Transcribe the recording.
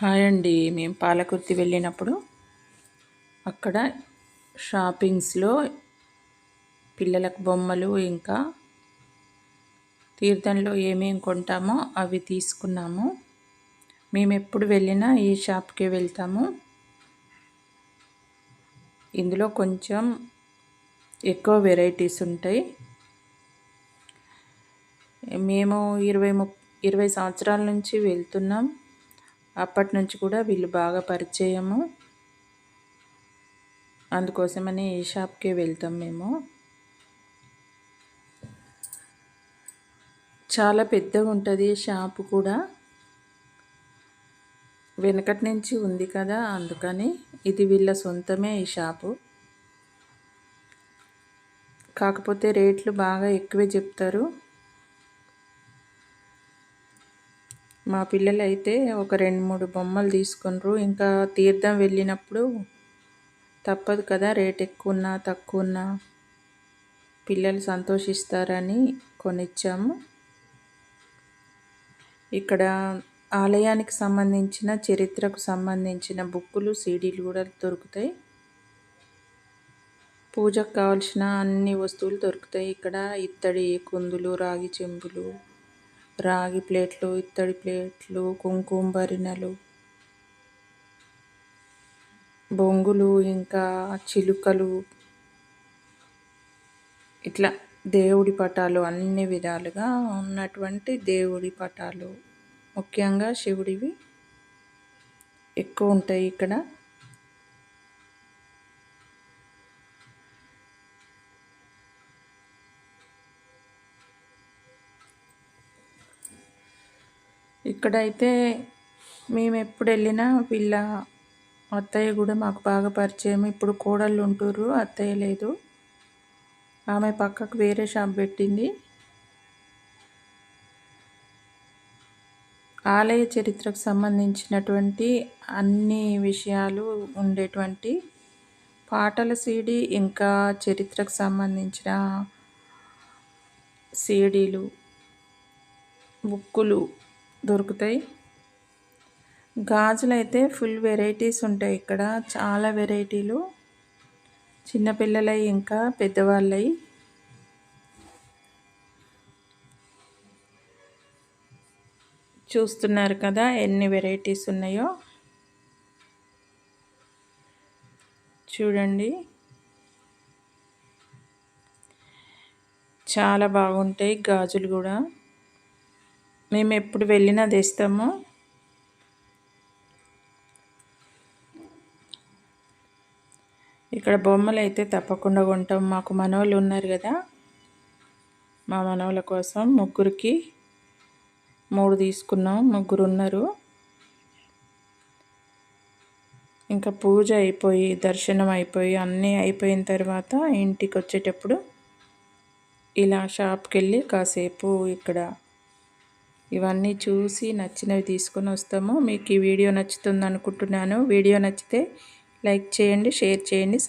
Hi అండి. మేము పాలకుర్తి వెళ్ళినప్పుడు అక్కడ షాపింగ్స్లో పిల్లలకు బొమ్మలు ఇంకా తీర్థంలో ఏమేమి కొంటామో అవి తీసుకున్నాము. మేము ఎప్పుడు వెళ్ళినా ఈ షాప్కి వెళ్తాము. ఇందులో కొంచెం ఎక్కువ వెరైటీస్ ఉంటాయి. మేము ఇరవై ము ఇరవై సంవత్సరాల నుంచి వెళ్తున్నాం. అప్పటి నుంచి కూడా వీళ్ళు బాగా పరిచయము. అందుకోసమని ఈ షాప్కే వెళ్తాం మేము. చాలా పెద్దగా ఉంటుంది షాపు కూడా. వెనకటి నుంచి ఉంది కదా అందుకని ఇది వీళ్ళ సొంతమే ఈ షాపు. కాకపోతే రేట్లు బాగా ఎక్కువే చెప్తారు. మా పిల్లలు అయితే ఒక రెండు మూడు బొమ్మలు తీసుకున్నారు ఇంకా తీర్థం వెళ్ళినప్పుడు తప్పదు కదా రేట్ ఎక్కువ ఉన్నా తక్కువ ఉన్నా పిల్లలు సంతోషిస్తారని కొనిచ్చాము. ఇక్కడ ఆలయానికి సంబంధించిన చరిత్రకు సంబంధించిన బుక్కులు సీడీలు కూడా దొరుకుతాయి. పూజకు కావాల్సిన అన్ని వస్తువులు దొరుకుతాయి. ఇక్కడ ఇత్తడి కుందులు రాగి చెంబులు రాగి ప్లేట్లు ఇత్తడి ప్లేట్లు కుంకుమ భరిణలు బొంగులు ఇంకా చిలుకలు ఇట్లా దేవుడి పటాలు అన్ని విధాలుగా ఉన్నటువంటి దేవుడి పటాలు. ముఖ్యంగా శివుడివి ఎక్కువ ఉంటాయి ఇక్కడ. ఇక్కడైతే మేము ఎప్పుడు వెళ్ళినా వీళ్ళ అత్తయ్య కూడా మాకు బాగా పరిచయం. ఇప్పుడు కోడళ్ళు ఉంటుర్రు అత్తయ్య లేదు. ఆమె పక్కకు వేరే షాప్ పెట్టింది. ఆలయ చరిత్రకు సంబంధించినటువంటి అన్ని విషయాలు ఉండేటువంటి పాటల సీడీ ఇంకా చరిత్రకు సంబంధించిన సీడీలు బుక్కులు దొరుకుతాయి. గాజులు అయితే ఫుల్ వెరైటీస్ ఉంటాయి ఇక్కడ. చాలా వెరైటీలు. చిన్నపిల్లలై ఇంకా పెద్దవాళ్ళై. చూస్తున్నారు కదా ఎన్ని వెరైటీస్ ఉన్నాయో. చూడండి. చాలా బాగుంటాయి గాజులు కూడా. మేము ఎప్పుడు వెళ్ళినా తెస్తాము. ఇక్కడ బొమ్మలు అయితే తప్పకుండా కొంటాం. మాకు మనవాళ్ళు ఉన్నారు కదా. మా మనవల కోసం ముగ్గురికి మూడు తీసుకున్నాం. ముగ్గురు ఉన్నారు. ఇంకా పూజ అయిపోయి దర్శనం అయిపోయి అన్నీ అయిపోయిన తర్వాత ఇంటికి వచ్చేటప్పుడు ఇలా షాప్కి వెళ్ళి కాసేపు ఇక్కడ ఇవన్నీ చూసి నచ్చినవి తీసుకొని వస్తాము. మీకు ఈ వీడియో నచ్చుతుంది అనుకుంటున్నాను వీడియో నచ్చితే లైక్ చేయండి షేర్ చేయండి